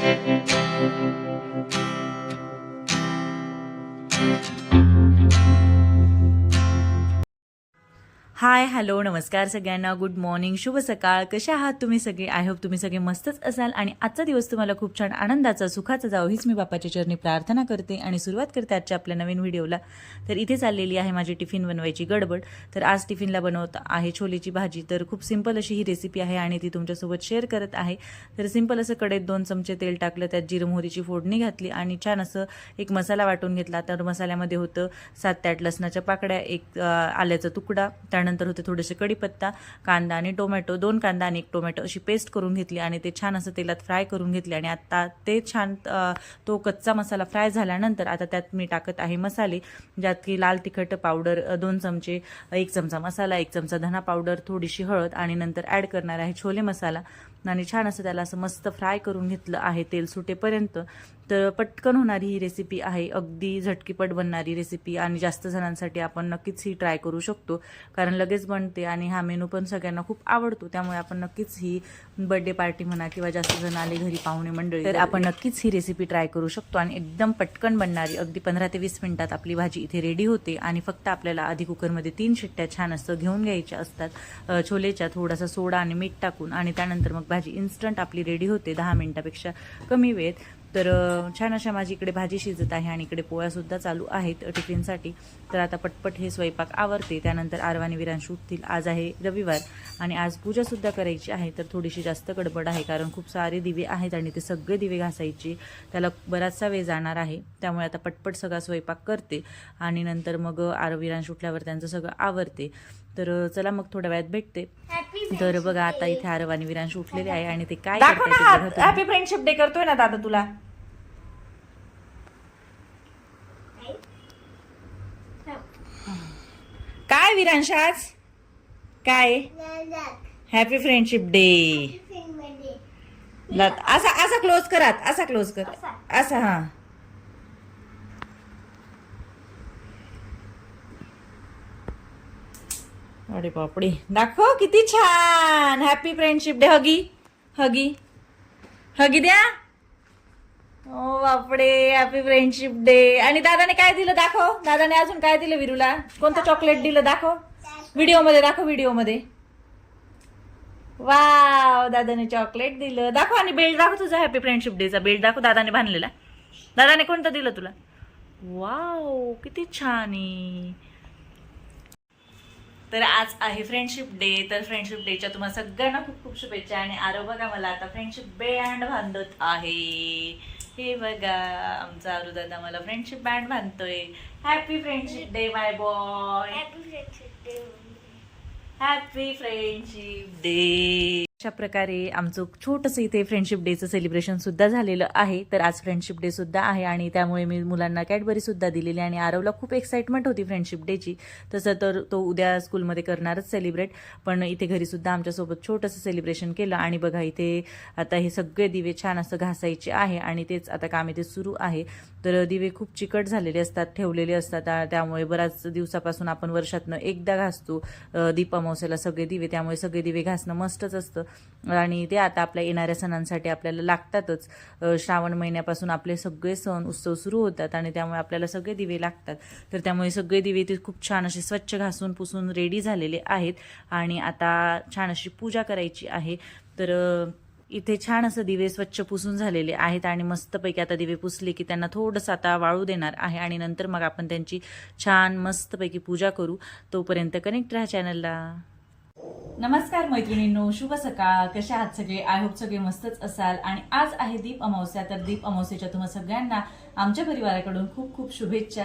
Thank you. Hi hello नमस्कार सगळ्यांना. Good morning शुभ सकाळ. कशा आहात तुम्ही सगळे? आय होप तुम्ही सगळे मस्तच असाल. आणि आजचा दिवस तुम्हाला खूप छान आनंदाचा सुखाचा जावं हीच मी बापाच्या चरणी प्रार्थना करते. आणि सुरुवात करते आजच्या आपल्या नवीन व्हिडिओला. तर इथे चाललेली आहे माझी टिफिन बनवायची गडबड. तर आज टिफिनला बनवत आहे छोलेची भाजी. तर खूप सिंपल अशी ही रेसिपी आहे आणि ती तुमच्यासोबत शेअर करत आहे. तर सिंपल असं कडेत दोन चमचे तेल टाकलं त्यात जिरं मोहरीची फोडणी घातली आणि छान असं एक मसाला वाटून घेतला. तर मसाल्यामध्ये होतं सात ते आठ लसणाच्या पाकड्या एक आल्याचा तुकडा त्यानंतर होते थोडेसे कढीपत्ता कांदा आणि टोमॅटो. दोन कांदा आणि एक टोमॅटो अशी पेस्ट करून घेतली आणि ते छान असं तेलात फ्राय करून घेतले आणि आता ते छान तो कच्चा मसाला फ्राय झाल्यानंतर आता त्यात मी टाकत आहे मसाले ज्यात की लाल तिखट पावडर दोन चमचे एक चमचा मसाला एक चमचा धना पावडर थोडीशी हळद आणि नंतर ॲड करणार आहे छोले मसाला. आणि छान असं त्याला असं मस्त फ्राय करून घेतलं आहे तेल सुटेपर्यंत. तर पटकन होणारी ही रेसिपी आहे. अगदी झटकीपट बनणारी रेसिपी आणि जास्त जणांसाठी आपण नक्कीच ही ट्राय करू शकतो. कारण लगेच बनते आणि हा मेनू पण सगळ्यांना खूप आवडतो. त्यामुळे आपण नक्कीच ही बर्थडे पार्टी म्हणा किंवा जास्त जण आले घरी पाहुणे मंडळी तर आपण नक्कीच ही रेसिपी ट्राय करू शकतो. आणि एकदम पटकन बनणारी अगदी पंधरा ते वीस मिनिटात आपली भाजी इथे रेडी होते आणि फक्त आपल्याला आधी कुकरमध्ये तीन शिट्ट्या छान असं घेऊन घ्यायच्या असतात. छोलेच्या थोडासा सोडा आणि मीठ टाकून आणि त्यानंतर मग भाजी इन्स्टंट आपली रेडी होते दहा मिनिटापेक्षा कमी वेळेत. तर छान अशा माझी इकडे भाजी शिजत आहे आणि इकडे पोळ्यासुद्धा चालू आहेत टिफिनसाठी तर आता पटपट हे स्वयंपाक आवरते. त्यानंतर आरवानी विरांश उठतील. आज आहे रविवार आणि आज पूजासुद्धा करायची आहे. तर थोडीशी जास्त गडबड आहे कारण खूप सारे दिवे आहेत आणि ते सगळे दिवे घासायचे. त्याला बराचसा वेळ जाणार आहे. त्यामुळे आता पटपट सगळा स्वयंपाक करते आणि नंतर मग आर विरांश उठल्यावर त्यांचं सगळं आवरते. तर चला मग थोड्या वेळात भेटते. तर बघा आता इथे आरव आणि विरांश उठलेले आहे आणि ते काय दाखव ना. हॅपी फ्रेंडशिप डे करतोय ना दादा तुला. काय विरांश आज? काय? हॅपी फ्रेंडशिप डे असा असा क्लोज करात असा क्लोज कर. असा हा. अरे बापडे दाखव किती छान. Happy friendship day. हगी. हगी. हगी द्या. ओ बापडे हॅपी फ्रेंडशिप डे. आणि दादाने काय दिलं दाखव. दादाने अजून काय दिलं विरूला? कोणतं चॉकलेट दिलं दाखव? व्हिडिओमध्ये दाखव व्हिडिओमध्ये. वाव दादाने चॉकलेट दिलं. दाखव आणि बेल्ट दाखव तुझा हॅपी फ्रेंडशिप डेचा बेल्ट दाखव दादाने बांधलेला. दादाने कोणतं दिलं तुला? वाव किती छान आहे. तर आज आहे फ्रेंडशिप डे तर फ्रेंडशिप डेच्या तुम्हाला सगळ्यांना खूप खूप शुभेच्छा आणि आरो बघा मला आता फ्रेंडशिप बँड बांधत आहे. हे बघा आमचा आरू दादा मला friendship band बांधतोय. Happy friendship day my boy happy friendship day अशा प्रकारे आमचं छोटंसं इथे फ्रेंडशिप डेचं सेलिब्रेशन सुद्धा झालेलं आहे. तर आज फ्रेंडशिप डे सुद्धा आहे आणि त्यामुळे मी मुलांना कॅडबरी सुद्धा दिलेली आणि आरवला खूप एक्साइटमेंट होती फ्रेंडशिप डेची तसं तर तो उद्या स्कूलमध्ये करणारच सेलिब्रेट पण इथे घरी सुद्धा आमच्यासोबत छोटंसं सेलिब्रेशन केलं आणि बघा इथे आता हे सगळे दिवे छान असं घासायचे आहे आणि तेच आता काम इथे सुरू आहे. तर दिवे खूप चिकट झालेले असतात ठेवलेले असतात. त्यामुळे बऱ्याच दिवसापासून आपण वर्षातनं एकदा घासतो. अ, सगळे दिवे त्यामुळे सगळे दिवे घासणं मस्तच असतं. आणि ते आता आपल्या येणाऱ्या सणांसाठी आपल्याला लागतातच. श्रावण महिन्यापासून आपले सगळे सण उत्सव सुरू होतात आणि त्यामुळे आपल्याला सगळे दिवे लागतात. तर त्यामुळे सगळे दिवे ते खूप छान असे स्वच्छ घासून पुसून रेडी झालेले आहेत. आणि आता छान अशी पूजा करायची आहे. तर इथे छान असं दिवे स्वच्छ पुसून झालेले आहेत आणि मस्तपैकी आता दिवे पुसले की त्यांना थोडंसं आता वाळू देणार आहे आणि नंतर मग आपण त्यांची छान मस्तपैकी पूजा करू. तोपर्यंत कनेक्ट राहा चॅनलला नमस्कार मैत्रिणींनो शुभ सकाळ. कशा आहात सगळे? आय होप सगळे मस्तच असाल. आणि आज आहे दीप अमावस्या. तर दीप अमावस्याच्या तुम्हा सगळ्यांना आमच्या परिवाराकडून खूप खूप शुभेच्छा.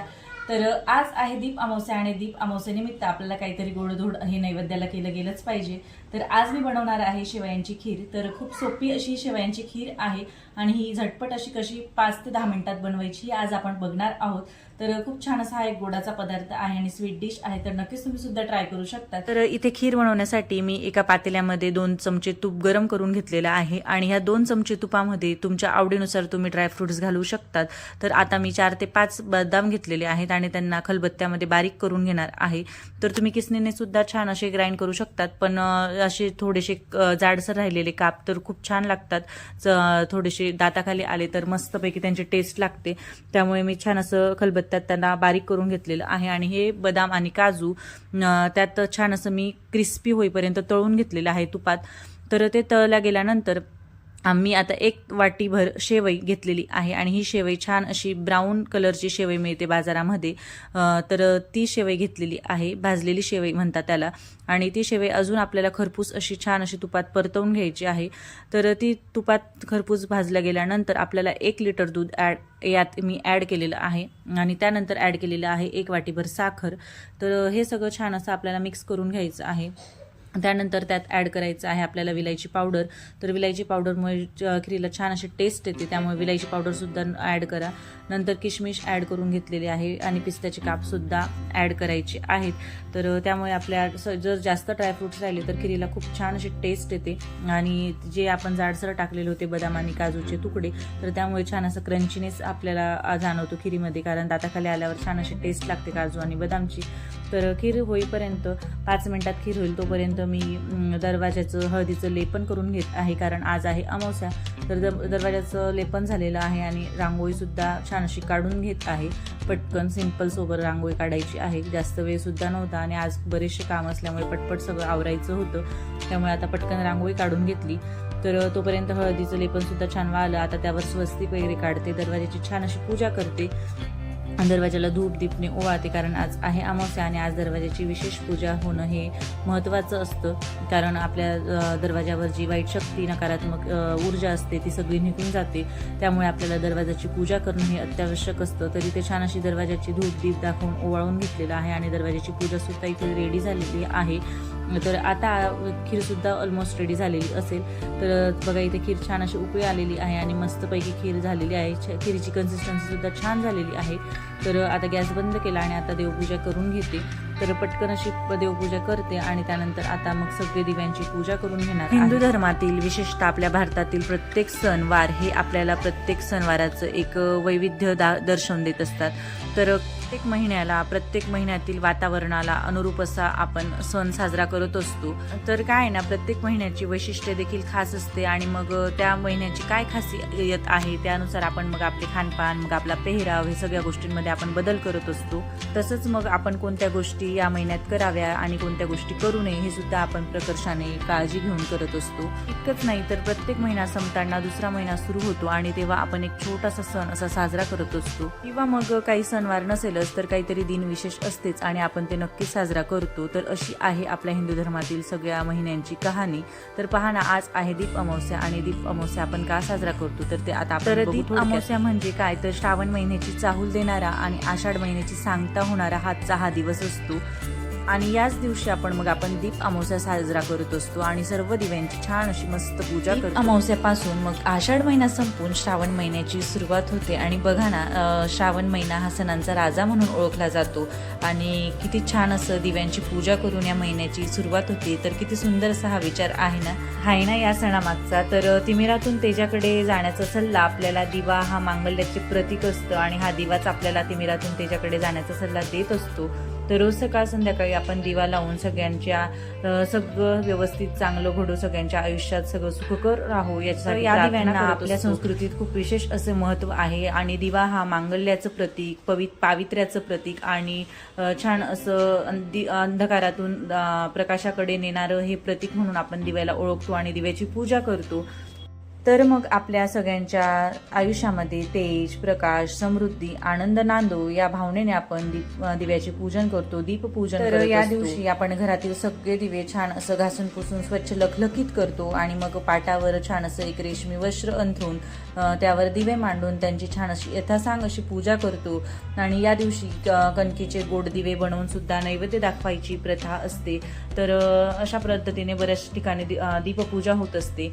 तर आज आहे दीप अमावस्या आणि दीप अमावस्यानिमित्त आपल्याला काहीतरी गोडधोड हे नैवेद्याला केलं गेलंच पाहिजे. तर आज मी बनवणार आहे शेवयांची खीर. तर खूप सोपी अशी शेवयांची खीर आहे आणि ही झटपट अशी कशी पाच ते दहा मिनिटात बनवायची ही आज आपण बघणार आहोत. तर खूप छान असा हा एक गोडाचा पदार्थ आहे आणि स्वीट डिश आहे. तर नक्कीच तुम्ही सुद्धा ट्राय करू शकता. तर इथे खीर बनवण्यासाठी मी एका पातेल्यामध्ये दोन चमचे तूप गरम करून घेतलेलं आहे आणि ह्या दोन चमचे तुपामध्ये तुमच्या आवडीनुसार तुम्ही ड्रायफ्रुट्स घालू शकतात. तर आता मी चार ते पाच बदाम घेतलेले आहेत आणि त्यांना खलबत्त्यामध्ये बारीक करून घेणार आहे. तर तुम्ही किसनीने सुद्धा छान असे ग्राइंड करू शकतात पण असे थोडेसे जाडसर राहिलेले काप तर खूप छान लागतात. च- थोडेसे दाताखाली आले तर मस्तपैकी त्यांची टेस्ट लागते. त्यामुळे मी छान असं खलबत्त्यात त्यांना बारीक करून घेतलेलं आहे. आणि हे बदाम आणि काजू त्यात छान असं मी क्रिस्पी होईपर्यंत तळून घेतलेलं आहे तुपात. तर ते तळल्या गेल्यानंतर आम्ही आता एक वाटीभर शेवई घेतलेली आहे आणि ही शेवई छान अशी ब्राऊन कलरची शेवई मिळते बाजारामध्ये. तर ती शेवई घेतलेली आहे. भाजलेली शेवई म्हणतात त्याला. आणि ती शेवई अजून आपल्याला खरपूस अशी छान अशी तुपात परतवून घ्यायची आहे. तर ती तुपात खरपूस भाजल्या गेल्यानंतर आपल्याला एक लिटर दूध ॲड यात मी ॲड केलेलं आहे. आणि त्यानंतर ॲड केलेलं आहे एक वाटीभर साखर. तर हे सगळं छान असं आपल्याला मिक्स करून घ्यायचं आहे. त्यानंतर त्यात ॲड करायचं आहे आपल्याला विलायची पावडर तर विलायची पावडरमुळे च- खिरीला छान अशी टेस्ट येते त्यामुळे विलायची पावडरसुद्धा ॲड करा. नंतर किशमिश ॲड करून घेतलेली आहे आणि पिस्त्याचे कापसुद्धा ॲड करायचे आहेत. तर त्यामुळे आपल्या स- जर जास्त ड्रायफ्रुट्स राहिले तर खिरीला खूप छान अशी टेस्ट येते. आणि जे आपण जाडसर टाकलेले होते बदाम आणि काजूचे तुकडे तर त्यामुळे छान असं क्रंचीनेस आपल्याला जाणवतो खिरीमध्ये. कारण दाताखाली आल्यावर छान अशी टेस्ट लागते काजू आणि बदामची. तर खीर होईपर्यंत पाच मिनटात खीर होईल तोपर्यंत मी दरवाज्याचं दरवाजाचं हळदीचं लेपन करून घेत आहे. कारण आज आहे अमावस्या. तर दर दरवाजाचं लेपन झालेलं आहे आणि रांगोळीसुद्धा छान अशी काढून घेत आहे. पटकन सिंपल सोबत रांगोळी काढायची आहे. जास्त वेळसुद्धा नव्हता आणि आज बरेचसे काम असल्यामुळे पटपट सगळं आवरायचं होतं. त्यामुळे आता पटकन रांगोळी काढून घेतली. तर तोपर्यंत हळदीचं लेपनसुद्धा छान वाळलं आता त्यावर स्वस्तिक वगैरे काढते. दरवाजाची छान अशी पूजा करते. दरवाजाला धूप दीपने ओवाळते कारण आज आहे अमावस्या आणि आज दरवाजाची विशेष पूजा होणं हे महत्त्वाचं असतं. कारण आपल्या दरवाजावर जी वाईट शक्ती नकारात्मक ऊर्जा असते ती सगळी निघून जाते. त्यामुळे आपल्याला दरवाजाची पूजा करणं हे अत्यावश्यक असतं. तरी ते छान अशी दरवाजाची धूप दीप दाखवून ओवाळून घेतलेलं आहे आणि दरवाजाची पूजासुद्धा इथे रेडी झालेली आहे. तर आता खीरसुद्धा ऑलमोस्ट रेडी झालेली असेल. तर बघा इथे खीर छान अशी उकळी आलेली आहे आणि मस्तपैकी खीर झालेली आहे. खीरची कन्सिस्टन्सी सुद्धा छान झालेली आहे. तर आता गॅस बंद केला आणि आता देवपूजा करून घेते. तर पटकन अशी देवपूजा करते आणि त्यानंतर आता मग सगळे दिव्यांची पूजा करून घेणार हिंदू धर्मातील विशेषतः आपल्या भारतातील प्रत्येक सणवार हे आपल्याला प्रत्येक सणवाराचं एक वैविध्य दा दर्शवून देत असतात. तर प्रत्येक महिन्याला प्रत्येक महिन्यातील वातावरणाला अनुरूप असा आपण सण साजरा करत असतो. तर काय आहे ना प्रत्येक महिन्याची वैशिष्ट्ये देखील खास असते आणि मग त्या महिन्याची काय खासियत आहे त्यानुसार आपण मग आपले खानपान मग आपला पेहराव हे सगळ्या गोष्टींमध्ये आपण बदल करत असतो. तसंच मग आपण कोणत्या गोष्टी या महिन्यात कराव्या आणि कोणत्या गोष्टी करू नये हे सुद्धा आपण प्रकर्षाने काळजी घेऊन करत असतो. इतकंच नाही तर प्रत्येक महिना संपताना दुसरा महिना सुरू होतो आणि तेव्हा आपण एक छोटासा सण असा साजरा करत असतो. किंवा मग काही सणवार नसेल नसेलच तर काहीतरी दिन विशेष असतेच आणि आपण ते नक्की साजरा करतो. तर अशी आहे आपल्या हिंदू धर्मातील सगळ्या महिन्यांची कहाणी. तर पहा ना आज आहे दीप अमावस्या आणि दीप अमावस्या आपण का साजरा करतो? तर ते आता तर दीप. अमावस्या म्हणजे काय? तर श्रावण महिन्याची चाहूल देणारा आणि आषाढ महिन्याची सांगता होणारा हा दिवस असतो. आणि याच दिवशी आपण मग आपण दीप अमावस्या साजरा करत असतो आणि सर्व दिव्यांची छान अशी मस्त पूजा करतो. अमावस्यापासून मग आषाढ महिना संपून श्रावण महिन्याची सुरुवात होते आणि बघा ना श्रावण महिना हा सणांचा राजा म्हणून ओळखला जातो. आणि किती छान असं दिव्यांची पूजा करून या महिन्याची सुरुवात होते. तर किती सुंदर असा हा विचार आहे ना? आहे ना या सणामागचा? तर तिमिरातून तेजाकडे जाण्याचा सल्ला आपल्याला दिवा हा मांगल्याचे प्रतीक असतं आणि हा दिवाच आपल्याला तिमिरातून तेजाकडे जाण्याचा सल्ला देत असतो. तर रोज सकाळ संध्याकाळी आपण दिवा लावून सगळ्यांच्या सगळं व्यवस्थित चांगलं घडू सगळ्यांच्या आयुष्यात सगळं सुखकर राहू याच्यासाठी या दिव्यांना आपल्या. संस्कृतीत खूप विशेष असे महत्त्व आहे आणि दिवा हा मांगल्याचं प्रतीक पवित पावित्र्याचं प्रतीक आणि छान असं अंधि- अंधकारातून प्रकाशाकडे नेणारं हे प्रतीक म्हणून आपण दिव्याला ओळखतो आणि दिव्याची पूजा करतो तर मग आपल्या सगळ्यांच्या आयुष्यामध्ये तेज प्रकाश समृद्धी आनंद नांदो या भावनेने आपण दीप दिव्याचे पूजन करतो दीपपूजन तर तर या दिवशी आपण घरातील सगळे दिवे छान असं घासून पुसून स्वच्छ लखलखीत करतो आणि मग पाटावर छान असं एक रेशमी वस्त्र अंथरून त्यावर दिवे मांडून त्यांची छान अशी यथासांग अशी पूजा करतो. आणि या दिवशी कणकीचे गोड दिवे बनवून सुद्धा नैवेद्य दाखवायची प्रथा असते. तर अशा पद्धतीने बऱ्याच ठिकाणी दीपपूजा होत असते.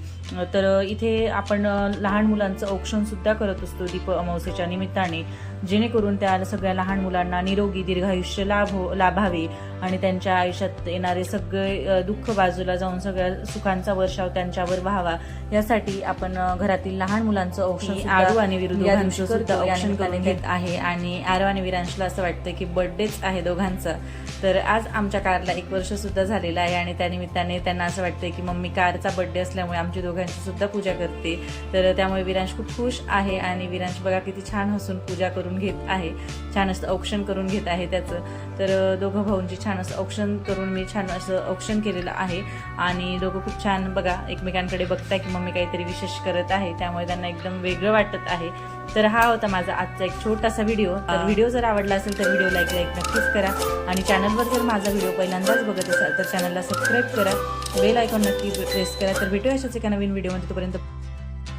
तर इथे आपण लहान मुलांचं औक्षण सुद्धा करत असतो दीप अमावस्येच्या निमित्ताने. जेणेकरून त्या सगळ्या लहान मुलांना निरोगी दीर्घायुष्य लाभ लाभावे आणि त्यांच्या आयुष्यात येणारे सगळे दुःख बाजूला जाऊन सगळ्या सुखांचा वर्षाव त्यांच्यावर व्हावा. यासाठी आपण घरातील लहान मुलांचं सुद्धा आरू आणि विरू या दोघांचं दिवशी सुद्धा करतो. या औक्षण निमित्ताने करून घेत आहे. आणि आरव आणि विरांशला असं वाटतं की बर्थडेच आहे दोघांचा. तर आज आमच्या कारला एक वर्ष सुद्धा झालेलं आहे आणि त्यानिमित्ताने त्यांना असं वाटतंय की मम्मी कारचा बर्थडे असल्यामुळे आमची दोघांची सुद्धा पूजा करते तर त्यामुळे विरांश खूप खुश आहे आणि विरांश बघा किती छान हसून पूजा करून घेत आहे. छान असं औक्षण करून घेत आहे त्याचं. तर दोघं भाऊंची छान असं औक्षण करून मी छान असं औक्षण केलेलं आहे. आणि दोघं खूप छान बघा एकमेकांकडे बघताय की मम्मी काहीतरी विशेष करत आहे. त्यामुळे त्यांना एकदम वेगळं वाटत आहे. तर हा होता माझा आजचा एक छोटासा व्हिडिओ. तर. व्हिडिओ जर आवडला असेल तर व्हिडिओ लाईक लाईक नक्कीच करा. आणि चॅनलवर जर माझा व्हिडिओ पहिल्यांदाच बघत असाल तर चॅनलला सबस्क्राईब करा. बेल आयकॉन नक्की प्रेस करा. तर भेटूया अशाच एका नवीन व्हिडिओमध्ये. तोपर्यंत